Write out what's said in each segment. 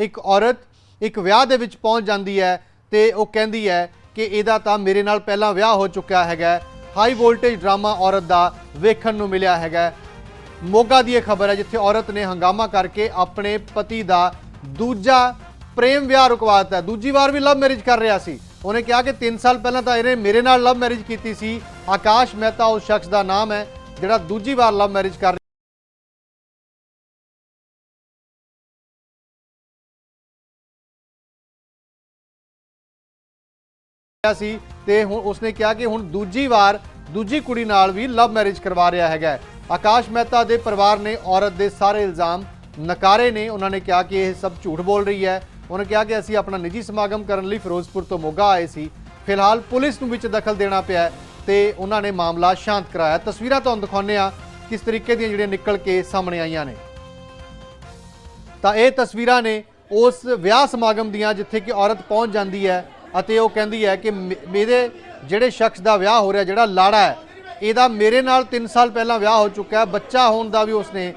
ਇੱਕ ਔਰਤ ਇੱਕ ਵਿਆਹ ਦੇ ਵਿੱਚ ਪਹੁੰਚ ਜਾਂਦੀ ਹੈ ਤੇ ਉਹ ਕਹਿੰਦੀ ਹੈ ਕਿ ਇਹਦਾ ਤਾਂ ਮੇਰੇ ਨਾਲ ਪਹਿਲਾਂ ਵਿਆਹ ਹੋ ਚੁੱਕਿਆ ਹੈਗਾ। ਹਾਈ ਵੋਲਟੇਜ ਡਰਾਮਾ ਔਰਤ ਦਾ ਵੇਖਣ ਨੂੰ ਮਿਲਿਆ ਹੈਗਾ। ਮੋਗਾ ਦੀ ਇਹ ਖਬਰ ਹੈ ਜਿੱਥੇ ਔਰਤ ਨੇ ਹੰਗਾਮਾ ਕਰਕੇ ਆਪਣੇ ਪਤੀ ਦਾ ਦੂਜਾ ਪ੍ਰੇਮ ਵਿਆਹ ਰੁਕਵਾ ਦਿੱਤਾ। ਦੂਜੀ ਵਾਰ ਵੀ ਲਵ ਮੈਰਿਜ ਕਰ ਰਿਹਾ ਸੀ। ਉਹਨੇ ਕਿਹਾ ਕਿ 3 ਸਾਲ ਪਹਿਲਾਂ ਤਾਂ ਇਹਨੇ ਮੇਰੇ ਨਾਲ ਲਵ ਮੈਰਿਜ ਕੀਤੀ ਸੀ। ਆਕਾਸ਼ ਮਹਿਤਾ ਉਸ ਸ਼ਖਸ ਦਾ ਨਾਮ ਹੈ, ਜਿਹੜਾ ਦੂਜੀ ਵਾਰ ਲਵ ਮੈਰਿਜ ਕਰ ਰਿਹਾ ਸੀ ਤੇ ਹੁਣ ਉਸਨੇ ਕਿਹਾ ਕਿ ਹੁਣ ਦੂਜੀ ਵਾਰ ਦੂਜੀ ਕੁੜੀ ਨਾਲ ਵੀ ਲਵ ਮੈਰਿਜ ਕਰਵਾ ਰਿਹਾ ਹੈਗਾ ਆਕਾਸ਼ ਮਹਿਤਾ ਦੇ ਪਰਿਵਾਰ ਨੇ ਔਰਤ ਦੇ ਸਾਰੇ ਇਲਜ਼ਾਮ ਨਕਾਰੇ ਨੇ। ਉਹਨਾਂ ਨੇ ਕਿਹਾ ਕਿ ਇਹ ਸਭ ਝੂਠ ਬੋਲ ਰਹੀ ਹੈ। ਉਹਨੇ ਕਿਹਾ ਕਿ ਅਸੀਂ ਆਪਣਾ ਨਿੱਜੀ ਸਮਾਗਮ ਕਰਨ ਲਈ ਫਿਰੋਜ਼ਪੁਰ ਤੋਂ ਮੋਗਾ ਆਏ ਸੀ। ਫਿਲਹਾਲ ਪੁਲਿਸ ਨੂੰ ਵਿੱਚ ਦਖਲ ਦੇਣਾ ਪਿਆ ਤੇ ਉਹਨਾਂ ਨੇ ਮਾਮਲਾ ਸ਼ਾਂਤ ਕਰਾਇਆ। ਤਸਵੀਰਾਂ ਤੁਹਾਨੂੰ ਦਿਖਾਉਂਦੇ ਆ ਕਿਸ ਤਰੀਕੇ ਦੀਆਂ ਜਿਹੜੀਆਂ ਨਿਕਲ ਕੇ ਸਾਹਮਣੇ ਆਈਆਂ ਨੇ। ਤਾਂ ਇਹ ਤਸਵੀਰਾਂ ਨੇ ਉਸ ਵਿਆਹ ਸਮਾਗਮ ਦੀਆਂ ਜਿੱਥੇ ਕਿ ਔਰਤ ਪਹੁੰਚ ਜਾਂਦੀ ਹੈ। ਅਤੇ ਉਹ ਕਹਿੰਦੀ ਹੈ ਕਿ ਮੇਰੇ ਜਿਹੜੇ ਸ਼ਖਸ ਦਾ ਵਿਆਹ ਹੋ ਰਿਹਾ, ਜਿਹੜਾ ਲਾੜਾ ਹੈ, ਇਹਦਾ ਮੇਰੇ ਨਾਲ 3 ਸਾਲ ਪਹਿਲਾਂ ਵਿਆਹ ਹੋ ਚੁੱਕਾ ਹੈ। ਬੱਚਾ ਹੋਣ ਦਾ ਵੀ ਉਸਨੇ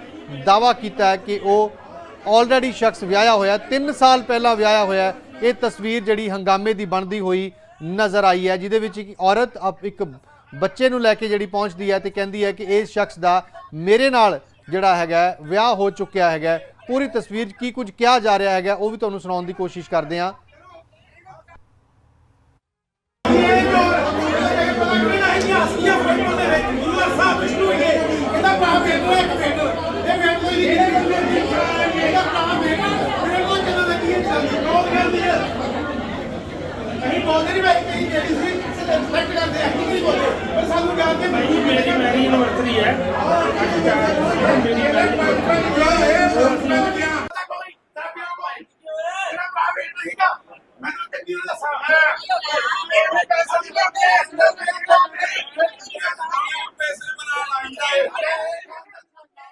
ਦਾਵਾ ਕੀਤਾ ਹੈ ਕਿ ਉਹ ਆਲਰੇਡੀ ਸ਼ਖਸ ਵਿਆਹਿਆ ਹੋਇਆ 3 ਸਾਲ ਪਹਿਲਾਂ ਵਿਆਹਿਆ ਹੋਇਆ ਇਹ ਤਸਵੀਰ ਜਿਹੜੀ ਹੰਗਾਮੇ ਦੀ ਬਣਦੀ ਹੋਈ ਨਜ਼ਰ ਆਈ ਹੈ, ਜਿਹਦੇ ਵਿੱਚ ਇੱਕ ਔਰਤ ਅਪ- ਇੱਕ ਬੱਚੇ ਨੂੰ ਲੈ ਕੇ ਜਿਹੜੀ ਪਹੁੰਚਦੀ ਹੈ ਤੇ ਕਹਿੰਦੀ ਹੈ ਕਿ ਇਸ ਸ਼ਖਸ ਦਾ ਮੇਰੇ ਨਾਲ ਜਿਹੜਾ ਹੈਗਾ ਵਿਆਹ ਹੋ ਚੁੱਕਿਆ ਹੈਗਾ ਪੂਰੀ ਤਸਵੀਰ 'ਚ ਕੀ ਕੁਝ ਕਿਹਾ ਜਾ ਰਿਹਾ ਹੈਗਾ, ਉਹ ਵੀ ਤੁਹਾਨੂੰ ਸੁਣਾਉਣ ਦੀ ਕੋਸ਼ਿਸ਼ ਕਰਦੇ ਹਾਂ ਸਾਨੂੰ ਜਾਣ ਕੇ ਭਾਈ ਮੇਰੀ ਮੈਰੀ ਯੂਨੀਵਰਸਿਟੀ ਹੈ ਮੇਰੀ ਮੈਰੀ ਮੈਨੂੰ ਚੰਗੀ ਤਰ੍ਹਾਂ ਦੱਸਾਂ ਮੇਰੇ ਪੈਸੇ ਦੀ ਪੈਸੇ ਬਣਾ ਲਾਂਦਾ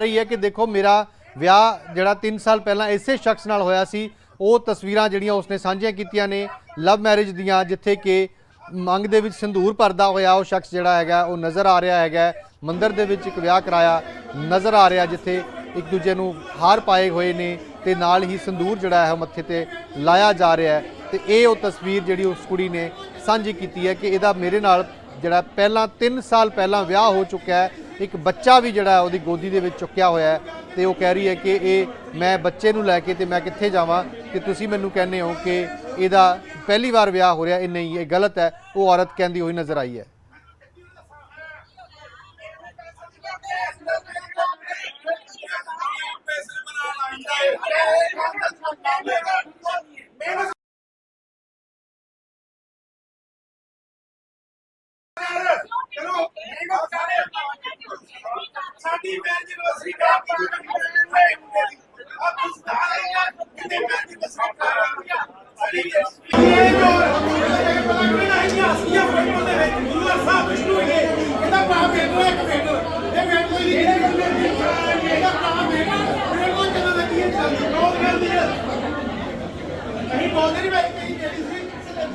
ਰਹੀ ਹੈ ਕਿ ਦੇਖੋ ਮੇਰਾ ਵਿਆਹ ਜਿਹੜਾ 3 ਸਾਲ ਪਹਿਲਾਂ ਇਸੇ ਸ਼ਖਸ ਨਾਲ ਹੋਇਆ ਸੀ, ਉਹ ਤਸਵੀਰਾਂ ਜਿਹੜੀਆਂ ਉਸਨੇ ਸਾਂਝੀਆਂ ਕੀਤੀਆਂ ਨੇ, ਲਵ ਮੈਰਿਜ ਦੀਆਂ, ਜਿੱਥੇ ਕਿ ਮੰਗ ਦੇ ਵਿੱਚ ਸੰਧੂਰ ਭਰਦਾ ਹੋਇਆ ਉਹ ਸ਼ਖਸ ਜਿਹੜਾ ਹੈਗਾ, ਉਹ ਨਜ਼ਰ ਆ ਰਿਹਾ ਹੈਗਾ। ਮੰਦਰ ਦੇ ਵਿੱਚ ਇੱਕ ਵਿਆਹ ਕਰਾਇਆ ਨਜ਼ਰ ਆ ਰਿਹਾ, ਜਿੱਥੇ ਇੱਕ ਦੂਜੇ ਨੂੰ ਹਾਰ ਪਾਏ ਹੋਏ ਨੇ ਤੇ ਨਾਲ ਹੀ ਸੰਧੂਰ ਜਿਹੜਾ ਹੈ ਉਹ ਮੱਥੇ ਤੇ ਲਾਇਆ ਜਾ ਰਿਹਾ ਹੈ। ਤੇ ਇਹ ਉਹ ਤਸਵੀਰ ਜਿਹੜੀ ਉਸ ਕੁੜੀ ਨੇ ਸਾਂਝੀ ਕੀਤੀ ਹੈ ਕਿ ਇਹਦਾ ਮੇਰੇ ਨਾਲ ਜਿਹੜਾ ਪਹਿਲਾਂ 3 ਸਾਲ ਪਹਿਲਾਂ ਵਿਆਹ ਹੋ ਚੁੱਕਾ ਹੈ, ਇੱਕ ਬੱਚਾ ਵੀ ਜਿਹੜਾ ਉਹਦੀ ਗੋਦੀ ਦੇ ਵਿੱਚ ਚੁੱਕਿਆ ਹੋਇਆ ਹੈ ਤੇ ਉਹ ਕਹਿ ਰਹੀ ਹੈ ਕਿ ਇਹ ਮੈਂ ਬੱਚੇ ਨੂੰ ਲੈ ਕੇ ਤੇ ਮੈਂ ਕਿੱਥੇ ਜਾਵਾਂ ਕਿ ਤੁਸੀਂ ਮੈਨੂੰ ਕਹਿੰਦੇ ਹੋ ਕਿ ਇਹਦਾ ਪਹਿਲੀ ਵਾਰ ਵਿਆਹ ਹੋ ਰਿਹਾ, ਇਹ ਨਹੀਂ, ਇਹ ਗਲਤ ਹੈ, ਉਹ ਔਰਤ ਕਹਿੰਦੀ ਹੋਈ ਨਜ਼ਰ ਆਈ ਹੈ।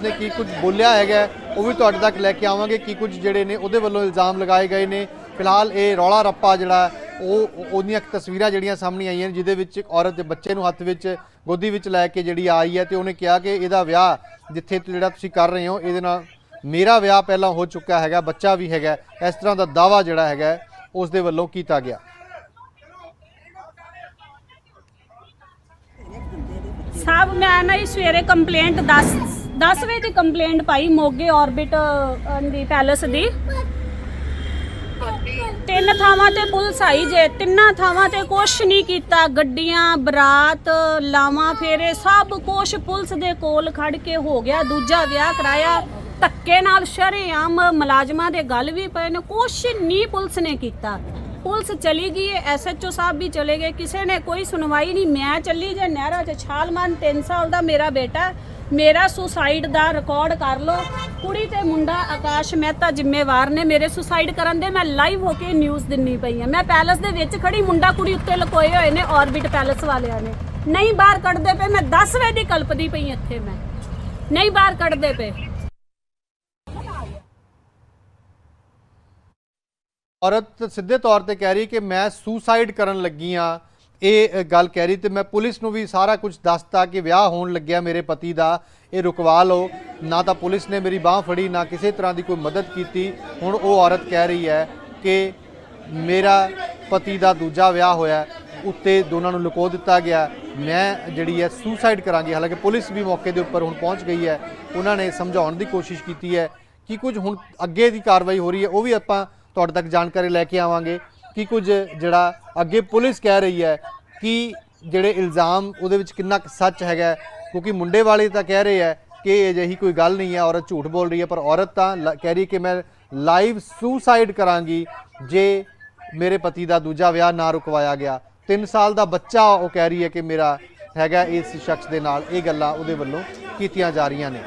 ਨੇ ਕੀ ਕੁਝ ਬੋਲਿਆ ਹੈਗਾ? ਉਹ ਵੀ ਤੁਹਾਡੇ ਤੱਕ ਲੈ ਕੇ ਆਵਾਂਗੇ। ਕੀ ਕੁਝ ਜਿਹੜੇ ਨੇ ਉਹਦੇ ਵੱਲੋਂ ਇਲਜ਼ਾਮ ਲਗਾਏ ਗਏ ਨੇ? ਫਿਲਹਾਲ ਇਹ ਰੌਲਾ ਰੱਪਾ ਜਿਹੜਾ ਉਹ ਉਹਦੀਆਂ ਤਸਵੀਰਾਂ ਜਿਹੜੀਆਂ ਸਾਹਮਣੇ ਆਈਆਂ ਨੇ, ਜਿਹਦੇ ਵਿੱਚ ਇੱਕ ਔਰਤ ਦੇ ਬੱਚੇ ਨੂੰ ਹੱਥ ਵਿੱਚ, ਗੋਦੀ ਵਿੱਚ ਲੈ ਕੇ ਜਿਹੜੀ ਆਈ ਹੈ ਤੇ ਉਹਨੇ ਕਿਹਾ ਕਿ ਇਹਦਾ ਵਿਆਹ ਜਿੱਥੇ ਜਿਹੜਾ ਤੁਸੀਂ ਕਰ ਰਹੇ ਹੋ, ਇਹਦੇ ਨਾਲ ਮੇਰਾ ਵਿਆਹ ਪਹਿਲਾਂ ਹੋ ਚੁੱਕਾ ਹੈਗਾ, ਬੱਚਾ ਵੀ ਹੈਗਾ, ਇਸ ਤਰ੍ਹਾਂ ਦਾ ਦਾਵਾ ਜਿਹੜਾ ਹੈਗਾ, ਉਸ ਦੇ ਵੱਲੋਂ ਕੀਤਾ ਗਿਆ। ਸਾਹਿਬ ਮੈਂ ਨਾ ਜੀ ਸਵੇਰੇ ਕੰਪਲੇਂਟ 10 10 ਵਜੇ ਦੀ ਕੰਪਲੇਂਟ ਪਾਈ ਮੋਗੇ ਆਰਬਿਟ ਦੀ ਪੈਲਸ ਦੀ। ਤਿੰਨ ਥਾਵਾਂ ਤੇ ਪੁਲਿਸ ਆਈ ਜੇ, ਤਿੰਨਾਂ ਥਾਵਾਂ ਤੇ ਕੁਛ ਨਹੀਂ ਕੀਤਾ। ਗੱਡੀਆਂ, ਬਰਾਤ, ਲਾਵਾਂ, ਫੇਰੇ, ਸਭ ਕੁਛ ਪੁਲਿਸ ਦੇ ਕੋਲ ਖੜ ਕੇ ਹੋ ਗਿਆ। ਦੂਜਾ ਵਿਆਹ ਕਰਾਇਆ। ਧੱਕੇ ਨਾਲ ਸ਼ਰੇਆਮ ਮੁਲਾਜ਼ਮਾਂ ਦੇ ਗੱਲ ਵੀ ਪਏ ਨੇ। ਕੁਛ ਨਹੀਂ ਪੁਲਿਸ ਨੇ ਕੀਤਾ। ਪੁਲਿਸ ਚਲੀ ਗਈ ਐਸਐਚਓ ਸਾਹਿਬ ਵੀ ਚਲੇ ਗਏ। ਕਿਸੇ ਨੇ ਕੋਈ ਸੁਣਵਾਈ ਨਹੀਂ। ਮੈਂ ਚੱਲੀ ਜੇ ਨਹਿਰਾ 'ਚ ਛਾਲ ਮਾਰਨ। 3 ਸਾਲ ਦਾ ਮੇਰਾ ਬੇਟਾ। ਮੇਰਾ ਸੁਸਾਈਡ ਦਾ ਰਿਕਾਰਡ ਕਰ ਲਓ। ਕੁੜੀ ਤੇ ਮੁੰਡਾ ਆਕਾਸ਼ ਮਹਿਤਾ ਜ਼ਿੰਮੇਵਾਰ ਨੇ ਮੇਰੇ ਸੁਸਾਈਡ ਕਰਨ ਦੇ, ਮੈਂ ਲਾਈਵ ਹੋ ਕੇ ਨਿਊਜ਼ ਦਿੰਨੀ ਪਈ ਆ ਮੈਂ ਪੈਲਸ ਦੇ ਵਿੱਚ ਖੜੀ, ਮੁੰਡਾ ਕੁੜੀ ਉੱਤੇ ਲਕੋਏ ਹੋਏ ਨੇ ਆਰਬਿਟ ਪੈਲਸ ਵਾਲਿਆਂ ਨੇ। ਨਹੀਂ ਬਾਹਰ ਕੱਢਦੇ ਪਏ, ਮੈਂ 10 ਵਜੇ ਦੀ ਕਲਪਦੀ ਪਈ ਇੱਥੇ ਮੈਂ। ਨਹੀਂ ਬਾਹਰ ਕੱਢਦੇ ਪਏ। ਔਰਤ ਸਿੱਧੇ ਤੌਰ ਤੇ ਕਹਿ ਰਹੀ ਕਿ ਮੈਂ ਸੁਸਾਈਡ ਕਰਨ ਲੱਗੀ ਆ ਇਹ ਗੱਲ ਕਹਿ ਰਹੀ ਤੇ ਮੈਂ ਪੁਲਿਸ ਨੂੰ ਵੀ ਸਾਰਾ ਕੁਝ ਦੱਸਤਾ ਕਿ ਵਿਆਹ ਹੋਣ ਲੱਗਿਆ ਮੇਰੇ ਪਤੀ ਦਾ, ਇਹ ਰੁਕਵਾ ਲਓ। ਨਾ ਤਾਂ ਪੁਲਿਸ ਨੇ ਮੇਰੀ ਬਾਹ ਫੜੀ, ਨਾ ਕਿਸੇ ਤਰ੍ਹਾਂ ਦੀ ਕੋਈ ਮਦਦ ਕੀਤੀ। ਹੁਣ ਉਹ ਔਰਤ ਕਹਿ ਰਹੀ ਹੈ ਕਿ ਮੇਰਾ ਪਤੀ ਦਾ ਦੂਜਾ ਵਿਆਹ ਹੋਇਆ, ਉੱਤੇ ਦੋਨਾਂ ਨੂੰ ਲੁਕੋ ਦਿੱਤਾ ਗਿਆ। ਮੈਂ ਜਿਹੜੀ ਹੈ ਸੁਸਾਈਡ ਕਰਾਂਗੀ। ਹਾਲਾਂਕਿ ਪੁਲਿਸ ਵੀ ਮੌਕੇ ਦੇ ਉੱਪਰ ਹੁਣ ਪਹੁੰਚ ਗਈ ਹੈ। ਉਹਨਾਂ ਨੇ ਸਮਝਾਉਣ ਦੀ ਕੋਸ਼ਿਸ਼ ਕੀਤੀ ਹੈ ਕਿ ਕੁਝ ਹੁਣ ਅੱਗੇ ਦੀ ਕਾਰਵਾਈ ਹੋ ਰਹੀ ਹੈ, ਉਹ ਵੀ ਆਪਾਂ ਤੁਹਾਡੇ ਤੱਕ ਜਾਣਕਾਰੀ ਲੈ ਕੇ ਆਵਾਂਗੇ। ਕਿ ਕੁਝ ਜਿਹੜਾ ਅੱਗੇ ਪੁਲਿਸ ਕਹਿ ਰਹੀ ਹੈ ਕਿ ਜਿਹੜੇ ਇਲਜ਼ਾਮ ਉਹਦੇ ਵਿੱਚ ਕਿੰਨਾ ਕੁ ਸੱਚ ਹੈਗਾ ਕਿਉਂਕਿ ਮੁੰਡੇ ਵਾਲੇ ਤਾਂ ਕਹਿ ਰਹੇ ਹੈ ਕਿ ਇਹ ਅਜਿਹੀ ਕੋਈ ਗੱਲ ਨਹੀਂ ਹੈ, ਔਰਤ ਝੂਠ ਬੋਲ ਰਹੀ ਹੈ, ਪਰ ਔਰਤ ਤਾਂ ਲ- ਕਹਿ ਰਹੀ ਕਿ ਮੈਂ ਲਾਈਵ ਸੁਸਾਈਡ ਕਰਾਂਗੀ ਜੇ ਮੇਰੇ ਪਤੀ ਦਾ ਦੂਜਾ ਵਿਆਹ ਨਾ ਰੁਕਵਾਇਆ ਗਿਆ। 3 ਸਾਲ ਦਾ ਬੱਚਾ ਉਹ ਕਹਿ ਰਹੀ ਹੈ ਕਿ ਮੇਰਾ ਹੈਗਾ ਇਸ ਸ਼ਖਸ ਦੇ ਨਾਲ। ਇਹ ਗੱਲਾਂ ਉਹਦੇ ਵੱਲੋਂ ਕੀਤੀਆਂ ਜਾ ਰਹੀਆਂ ਨੇ।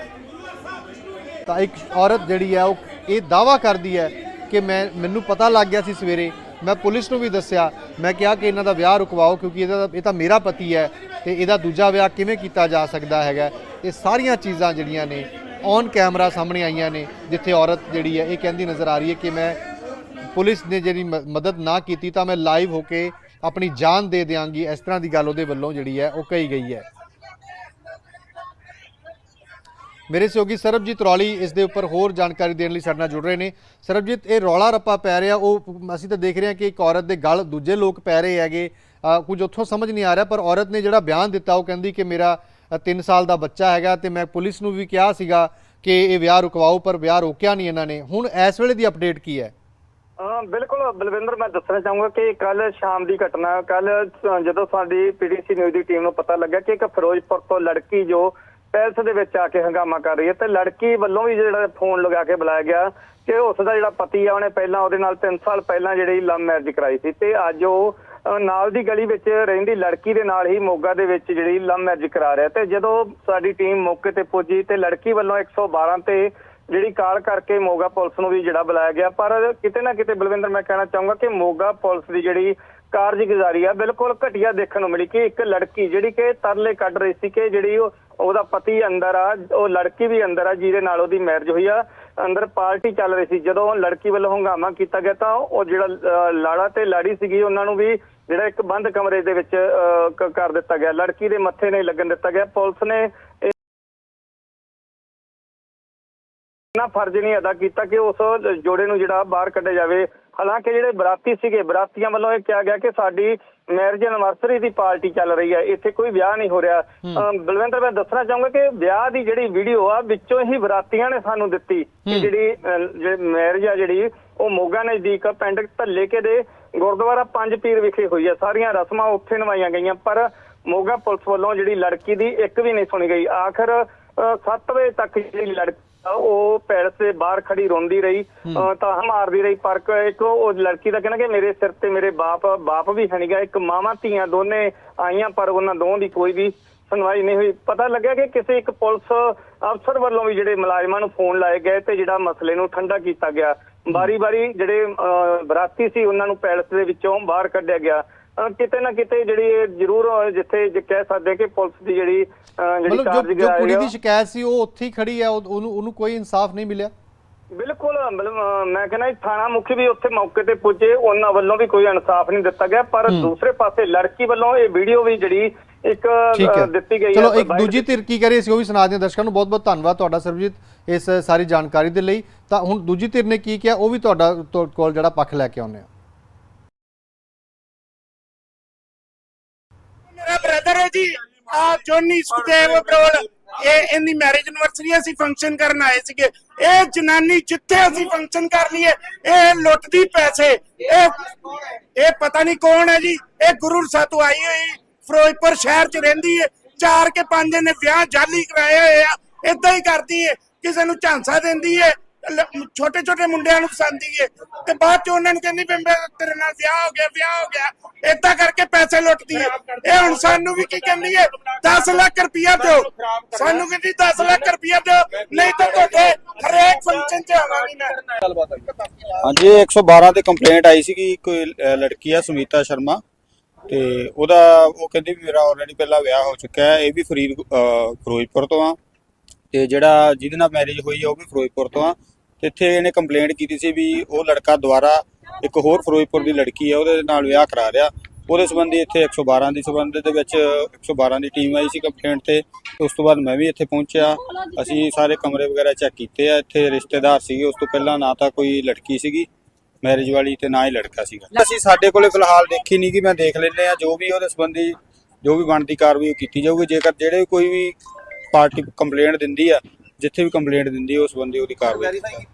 ਤਾਂ ਇੱਕ ਔਰਤ ਜਿਹੜੀ ਹੈ ਉਹ ਇਹ ਦਾਵਾ ਕਰਦੀ ਹੈ ਕਿ ਮੈਂ, ਮੈਨੂੰ ਪਤਾ ਲੱਗ ਗਿਆ ਸੀ ਸਵੇਰੇ ਮੈਂ ਪੁਲਿਸ ਨੂੰ ਵੀ ਦੱਸਿਆ, ਮੈਂ ਕਿਹਾ ਕਿ ਇਹਨਾਂ ਦਾ ਵਿਆਹ ਰੁਕਵਾਓ ਕਿਉਂਕਿ ਇਹਦਾ ਇਹ ਤਾਂ ਮੇਰਾ ਪਤੀ ਹੈ ਤੇ ਇਹਦਾ ਦੂਜਾ ਵਿਆਹ ਕਿਵੇਂ ਕੀਤਾ ਜਾ ਸਕਦਾ ਹੈਗਾ? ਇਹ ਸਾਰੀਆਂ ਚੀਜ਼ਾਂ ਜਿਹੜੀਆਂ ਨੇ ਔਨ ਕੈਮਰਾ ਸਾਹਮਣੇ ਆਈਆਂ ਨੇ, ਜਿੱਥੇ ਔਰਤ ਜਿਹੜੀ ਹੈ, ਇਹ ਕਹਿੰਦੀ ਨਜ਼ਰ ਆ ਰਹੀ ਹੈ ਕਿ ਮੈਂ ਪੁਲਿਸ ਨੇ ਜਿਹੜੀ ਮ- ਮਦਦ ਨਾ ਕੀਤੀ ਤਾਂ ਮੈਂ ਲਾਈਵ ਹੋ ਕੇ ਆਪਣੀ ਜਾਨ ਦੇ ਦਿਆਂਗੀ। ਇਸ ਤਰ੍ਹਾਂ ਦੀ ਗੱਲ ਉਹਦੇ ਵੱਲੋਂ ਜਿਹੜੀ ਹੈ, ਉਹ ਕਹੀ ਗਈ ਹੈ। ਮੇਰੇ ਸਹਿਯੋਗੀ ਸਰਬਜੀਤ ਰੌਲੀ ਇਸ ਦੇ ਉੱਪਰ ਹੋਰ ਜਾਣਕਾਰੀ ਦੇਣ ਲਈ ਸਾਡੇ ਨਾਲ ਜੁੜ ਰਹੇ ਨੇ। ਸਰਬਜੀਤ, ਇਹ ਰੌਲਾ ਰੱਪਾ ਪੈ ਰਿਹਾ, ਉਹ ਅਸੀਂ ਤਾਂ ਦੇਖ ਰਹੇ ਹਾਂ ਕਿ ਇੱਕ ਔਰਤ ਦੇ ਗਲ ਦੂਜੇ ਲੋਕ ਪੈ ਰਹੇ ਹੈਗੇ। ਕੁਝ ਉੱਥੋਂ ਸਮਝ ਨਹੀਂ ਆ ਰਿਹਾ, ਪਰ ਔਰਤ ਨੇ ਜਿਹੜਾ ਬਿਆਨ ਦਿੱਤਾ, ਉਹ ਕਹਿੰਦੀ ਕਿ ਮੇਰਾ 3 ਸਾਲ ਦਾ ਬੱਚਾ ਹੈਗਾ ਤੇ ਮੈਂ ਪੁਲਿਸ ਨੂੰ ਵੀ ਕਿਹਾ ਸੀਗਾ ਕਿ ਇਹ ਵਿਆਹ ਰੁਕਵਾਓ, ਪਰ ਵਿਆਹ ਰੋਕਿਆ ਨਹੀਂ ਇਹਨਾਂ ਨੇ। ਹੁਣ ਇਸ ਵੇਲੇ ਦੀ ਅਪਡੇਟ ਕੀ ਹੈ? ਬਿਲਕੁਲ, ਬਲਵਿੰਦਰ, ਮੈਂ ਦੱਸਣਾ ਚਾਹੂੰਗਾ ਕਿ ਕੱਲ ਸ਼ਾਮ ਦੀ ਘਟਨਾ ਕੱਲ ਜਦੋਂ ਸਾਡੀ ਪੀਡੀਸੀ ਨਿਊਜ਼ ਦੀ ਟੀਮ ਨੂੰ ਪਤਾ ਲੱਗਾ ਕਿ ਇੱਕ ਫਿਰੋਜ਼ਪੁਰ ਤੋਂ ਲੜਕੀ ਜੋ ਪੈਲਸ ਦੇ ਵਿੱਚ ਆ ਕੇ ਹੰਗਾਮਾ ਕਰ ਰਹੀ ਹੈ ਤੇ ਲੜਕੀ ਵੱਲੋਂ ਵੀ ਜਿਹੜਾ ਫੋਨ ਲਗਾ ਕੇ ਬੁਲਾਇਆ ਗਿਆ ਕਿ ਉਸ ਦਾ ਜਿਹੜਾ ਪਤੀ ਆ ਉਹਨੇ ਪਹਿਲਾਂ ਉਹਦੇ ਨਾਲ 3 ਸਾਲ ਪਹਿਲਾਂ ਜਿਹੜੀ ਲਵ ਮੈਰਿਜ ਕਰਾਈ ਸੀ ਤੇ ਅੱਜ ਉਹ ਨਾਲ ਦੀ ਗਲੀ ਵਿੱਚ ਰਹਿੰਦੀ ਲੜਕੀ ਦੇ ਨਾਲ ਹੀ ਮੋਗਾ ਦੇ ਵਿੱਚ ਜਿਹੜੀ ਲਵ ਮੈਰਿਜ ਕਰਾ ਰਿਹਾ ਤੇ ਜਦੋਂ ਸਾਡੀ ਟੀਮ ਮੌਕੇ ਤੇ ਪਹੁੰਚੀ ਤੇ ਲੜਕੀ ਵੱਲੋਂ 112 ਤੇ ਜਿਹੜੀ ਕਾਲ ਕਰਕੇ ਮੋਗਾ ਪੁਲਿਸ ਨੂੰ ਵੀ ਜਿਹੜਾ ਬੁਲਾਇਆ ਗਿਆ, ਪਰ ਕਿਤੇ ਨਾ ਕਿਤੇ ਬਲਵਿੰਦਰ ਮੈਂ ਕਹਿਣਾ ਚਾਹੂੰਗਾ ਕਿ ਮੋਗਾ ਪੁਲਿਸ ਦੀ ਜਿਹੜੀ ਕਾਰਜਗੁਜ਼ਾਰੀ ਆ ਬਿਲਕੁਲ ਘਟੀਆ ਦੇਖਣ ਨੂੰ ਮਿਲੀ ਕਿ ਇੱਕ ਲੜਕੀ ਜਿਹੜੀ ਕਿ ਤਰਲੇ ਕੱਢ ਰਹੀ ਸੀ ਕਿ ਜਿਹੜੀ ਉਹ ਉਹਦਾ ਪਤੀ ਅੰਦਰ ਆ ਉਹ ਲੜਕੀ ਵੀ ਅੰਦਰ ਆ ਜਿਹਦੇ ਨਾਲ ਉਹਦੀ ਮੈਰਿਜ ਹੋਈ ਆ। ਅੰਦਰ ਪਾਰਟੀ ਚੱਲ ਰਹੀ ਸੀ। ਜਦੋਂ ਲੜਕੀ ਵੱਲੋਂ ਹੰਗਾਮਾ ਕੀਤਾ ਗਿਆ ਤਾਂ ਉਹ ਜਿਹੜਾ ਅ, ਲਾੜਾ ਤੇ ਲਾੜੀ ਸੀਗੀ ਉਹਨਾਂ ਨੂੰ ਵੀ ਜਿਹੜਾ ਇੱਕ ਬੰਦ ਕਮਰੇ ਦੇ ਵਿੱਚ ਅ, ਕਰ ਦਿੱਤਾ ਗਿਆ। ਲੜਕੀ ਦੇ ਮੱਥੇ ਨਹੀਂ ਲੱਗਣ ਦਿੱਤਾ ਗਿਆ। ਪੁਲਿਸ ਨੇ ਨਾ ਫਰਜ਼ ਨਹੀਂ ਅਦਾ ਕੀਤਾ ਕਿ ਉਸ ਜੋੜੇ ਨੂੰ ਜਿਹੜਾ ਬਾਹਰ ਕੱਢਿਆ ਜਾਵੇ। ਹਾਲਾਂਕਿ ਜਿਹੜੇ ਬਰਾਤੀ ਸੀਗੇ ਬਰਾਤੀਆਂ ਵੱਲੋਂ ਇਹ ਕਿਹਾ ਗਿਆ ਕਿ ਸਾਡੀ ਮੈਰਿਜ ਐਨਵਰਸਰੀ ਦੀ ਪਾਰਟੀ ਚੱਲ ਰਹੀ ਹੈ ਇੱਥੇ ਕੋਈ ਵਿਆਹ ਨਹੀਂ ਹੋ ਰਿਹਾ। ਬਲਵਿੰਦਰ ਮੈਂ ਦੱਸਣਾ ਚਾਹੂੰਗਾ ਕਿ ਵਿਆਹ ਦੀ ਜਿਹੜੀ ਵੀਡੀਓ ਆ ਵਿੱਚੋਂ ਹੀ ਬਰਾਤੀਆਂ ਨੇ ਸਾਨੂੰ ਦਿੱਤੀ ਕਿ ਜਿਹੜੀ ਮੈਰਿਜ ਆ ਜਿਹੜੀ ਉਹ ਮੋਗਾ ਨਜ਼ਦੀਕ ਪਿੰਡ ਧੱਲੇਕੇ ਦੇ ਗੁਰਦੁਆਰਾ ਪੰਜ ਪੀਰ ਵਿਖੇ ਹੋਈ ਆ ਸਾਰੀਆਂ ਰਸਮਾਂ ਉੱਥੇ ਨਿਭਾਈਆਂ ਗਈਆਂ ਪਰ ਮੋਗਾ ਪੁਲਿਸ ਵੱਲੋਂ ਜਿਹੜੀ ਲੜਕੀ ਦੀ ਇੱਕ ਵੀ ਨਹੀਂ ਸੁਣੀ ਗਈ। ਆਖਰ 7 ਵਜੇ ਤੱਕ ਜਿਹੜੀ ਲੜਕੀ ਉਹ ਪੈਲਸ ਦੇ ਬਾਹਰ ਖੜੀ ਰੋਂਦੀ ਰਹੀ ਤਾਂ ਮਾਰਦੀ ਰਹੀ ਪਰ ਇੱਕ ਉਹ ਲੜਕੀ ਦਾ ਕਹਿਣਾ ਕਿ ਮੇਰੇ ਸਿਰ ਤੇ ਮੇਰੇ ਬਾਪ ਬਾਪ ਵੀ ਹੈ ਨਹੀਂਗਾ ਇੱਕ ਮਾਵਾਂ ਧੀਆਂ ਦੋਨੇ ਆਈਆਂ ਪਰ ਉਹਨਾਂ ਦੋਵਾਂ ਦੀ ਕੋਈ ਵੀ ਸੁਣਵਾਈ ਨਹੀਂ ਹੋਈ। ਪਤਾ ਲੱਗਿਆ ਕਿ ਕਿਸੇ ਇੱਕ ਪੁਲਿਸ ਅਫਸਰ ਵੱਲੋਂ ਵੀ ਜਿਹੜੇ ਮੁਲਾਜ਼ਮਾਂ ਨੂੰ ਫੋਨ ਲਾਏ ਗਏ ਤੇ ਜਿਹੜਾ ਮਸਲੇ ਨੂੰ ਠੰਡਾ ਕੀਤਾ ਗਿਆ। ਬਾਰੀ-ਬਾਰੀ ਜਿਹੜੇ ਬਰਾਤੀ ਸੀ ਉਹਨਾਂ ਨੂੰ ਪੈਲਸ ਦੇ ਵਿੱਚੋਂ ਬਾਹਰ ਕੱਢਿਆ ਗਿਆ। ਕਿਤੇ ਨਾ ਕਿਤੇ ਜਿਹੜੀ ਜ਼ਰੂਰ ਜਿੱਥੇ ਜੇ ਕਹਿ ਸਕਦੇ ਕਿ ਪੁਲਿਸ ਦੀ ਜਿਹੜੀ ਜਿਹੜੀ ਮਤਲਬ ਜੋ ਕੁੜੀ ਦੀ ਸ਼ਿਕਾਇਤ ਸੀ ਉਹ ਉੱਥੇ ਹੀ ਖੜੀ ਹੈ ਉਹ- ਉਹਨੂੰ ਉਹਨੂੰ ਕੋਈ ਇਨਸਾਫ ਨਹੀਂ ਮਿਲਿਆ? ਬਿਲਕੁਲ ਮਤਲਬ ਮੈਂ ਕਹਿੰਦਾ ਥਾਣਾ ਮੁਖੀ ਵੀ ਉੱਥੇ ਮੌਕੇ ਤੇ ਪੁੱਜੇ ਉਹਨਾਂ ਵੱਲੋਂ ਵੀ ਕੋਈ ਇਨਸਾਫ ਨਹੀਂ ਦਿੱਤਾ ਗਿਆ ਪਰ ਦੂਸਰੇ ਪਾਸੇ ਲੜਕੀ ਵੱਲੋਂ ਇਹ ਵੀਡੀਓ ਵੀ ਜਿਹੜੀ ਇੱਕ ਹੈ। ਦਿੱਤੀ ਗਈ ਚਲੋ ਹੈ ਇੱਕ ਦੂਜੀ ਧਿਰ ਕੀ ਕਰੇ ਸੀ ਉਹ ਵੀ ਸੁਣਾ ਦਿਆਂ ਦਰਸ਼ਕਾਂ ਨੂੰ। ਬਹੁਤ ਬਹੁਤ ਧੰਨਵਾਦ ਤੁਹਾਡਾ ਸਰਬਜੀਤ ਇਸ ਸਾਰੀ ਜਾਣਕਾਰੀ ਦੇ ਲਈ। ਤਾਂ ਹੁਣ ਦੂਜੀ ਧਿਰ ਨੇ ਕੀ ਕਿਹਾ ਉਹ ਵੀ ਤੁਹਾਡੇ ਕੋਲ ਜਿਹੜਾ ਪੱਖ ਲੈ ਕੇ ਆਉਂਦੇ ਆ ਮੇਰਾ ਜੀ। ਆ ਜੋਨੀ ਸੁਦੇਵ ਬਰੋਲ ਇਹ ਇਹਦੀ ਮੈਰਿਜ ਐਨਵਰਸਰੀ ਅਸੀਂ ਫੰਕਸ਼ਨ ਕਰਨ ਆਏ ਸੀਗੇ। ਇਹ ਜਨਾਨੀ ਜਿੱਥੇ ਅਸੀਂ ਫੰਕਸ਼ਨ ਕਰ ਲਈਏ, ਇਹ ਲੁੱਟਦੀ ਪੈਸੇ। ਇਹ ਇਹ ਪਤਾ ਨਹੀਂ ਕੌਣ ਹੈ ਜੀ। ਇਹ ਗੁਰੂ ਤੋਂ ਆਈ ਹੋਈ, ਫਿਰੋਜ਼ਪੁਰ ਸ਼ਹਿਰ ਚ ਰਹਿੰਦੀ ਹੈ। ਚਾਰ ਕੇ ਪੰਜ ਨੇ ਵਿਆਹ ਜਾਲੀ ਕਰਾਏ ਹੋਏ ਆ। ਇਦਾਂ ਹੀ ਕਰਦੀ ਹੈ। ਕਿਸੇ ਨੂੰ ਝਾਂਸਾ ਦਿੰਦੀ ਹੈ। ਛੋਟੇ ਛੋਟੇ ਮੁੰਡਿਆਂ ਨੂੰ ਪਸੰਦੀ ਹੈ ਤੇ ਬਾਅਦ ਚ ਉਹਨਾਂ ਨੂੰ ਕਹਿੰਦੀ ਵੀ ਮੈਂ ਤੇਰੇ ਨਾਲ ਵਿਆਹ ਹੋ ਗਿਆ ਵਿਆਹ ਹੋ ਗਿਆ। ਏਦਾਂ ਕਰਕੇ ਪੈਸੇ ਲੁੱਟਦੀ ਹੈ ਇਹ ਹੁਣ ਸਾਨੂੰ ਵੀ ਕੀ ਕਹਿੰਦੀ ਹੈ 10 ਲੱਖ ਰੁਪਇਆ ਦਿਓ। ਸਾਨੂੰ ਕਹਿੰਦੀ 10 ਲੱਖ ਰੁਪਇਆ ਦਿਓ। ਨਹੀਂ ਤਾਂ ਤੁਹਾਡੇ ਹਰੇਕ ਫੰਕਸ਼ਨ 'ਚ ਆਵਾਂਗੀ ਮੈਂ। ਹਾਂਜੀ ਇਹ 112 ਤੇ ਕੰਪਲੇਂਟ ਆਈ ਸੀਗੀ ਕੋਈ ਅ, ਲੜਕੀ ਆ ਸੁਮੀਤਾ ਸ਼ਰਮਾ। ਤੇ ਉਹਦਾ ਉਹ ਕਹਿੰਦੀ ਵੀ ਮੇਰਾ ਆਲਰੇਡੀ ਪਹਿਲਾਂ ਵਿਆਹ ਹੋ ਚੁੱਕਾ ਹੈ। ਇਹ ਵੀ ਫਰੀਦ ਫਿਰੋਜ਼ਪੁਰ ਤੋਂ ਆ। ਤੇ ਜਿਹੜਾ ਜਿਹਦੇ ਨਾਲ ਮੈਰਿਜ ਹੋਈ ਆ, ਉਹ ਵੀ ਫਿਰੋਜ਼ਪੁਰ ਤੋਂ ਆ। ਤੇ ਇੱਥੇ ਇਹਨੇ ਕੰਪਲੇਂਟ ਕੀਤੀ ਸੀ ਵੀ ਉਹ ਲੜਕਾ ਦੁਬਾਰਾ ਇੱਕ ਹੋਰ ਫਿਰੋਜ਼ਪੁਰ ਦੀ ਲੜਕੀ ਆ, ਉਹਦੇ ਨਾਲ ਵਿਆਹ ਕਰਾ ਰਿਹਾ। ਉਹਦੇ ਸੰਬੰਧੀ ਇੱਥੇ 112 ਦੀ ਸੰਬੰਧ ਦੇ ਵਿੱਚ 112 ਦੀ ਟੀਮ ਆਈ ਸੀ ਕੰਪਲੇਂਟ ਤੇ। ਉਸ ਤੋਂ ਬਾਅਦ ਮੈਂ ਵੀ ਇੱਥੇ ਪਹੁੰਚਿਆ। ਅਸੀਂ ਸਾਰੇ ਕਮਰੇ ਵਗੈਰਾ ਚੈੱਕ ਕੀਤੇ ਆ। ਇੱਥੇ ਰਿਸ਼ਤੇਦਾਰ ਸੀਗੇ, ਉਸ ਤੋਂ ਪਹਿਲਾਂ ਨਾ ਤਾਂ ਕੋਈ ਲੜਕੀ ਸੀਗੀ ਮੈਰਿਜ ਵਾਲੀ ਤੇ ਨਾ ਹੀ ਲੜਕਾ ਸੀਗਾ। ਅਸੀਂ ਸਾਡੇ ਕੋਲੇ ਫਿਲਹਾਲ ਦੇਖੀ ਨਹੀਂ ਕਿ ਮੈਂ ਦੇਖ ਲੈਂਦੇ ਆ। ਜੋ ਵੀ ਉਹਦੇ ਸੰਬੰਧੀ ਜੋ ਵੀ ਬਣਦੀ ਕਾਰਵਾਈ ਉਹ ਕੀਤੀ ਜਾਊਗੀ। ਜੇਕਰ ਜਿਹੜੇ ਕੋਈ ਵੀ ਪਾਰਟੀ ਕੰਪਲੇਂਟ ਦਿੰਦੀ ਆ ਜਿੱਥੇ ਵੀ ਕੰਪਲੇਂਟ ਦਿੰਦੀ ਆ ਉਸ ਸੰਬੰਧੀ ਉਹਦੀ ਕਾਰਵਾਈ ਕੀਤੀ ਜਾਊਗੀ।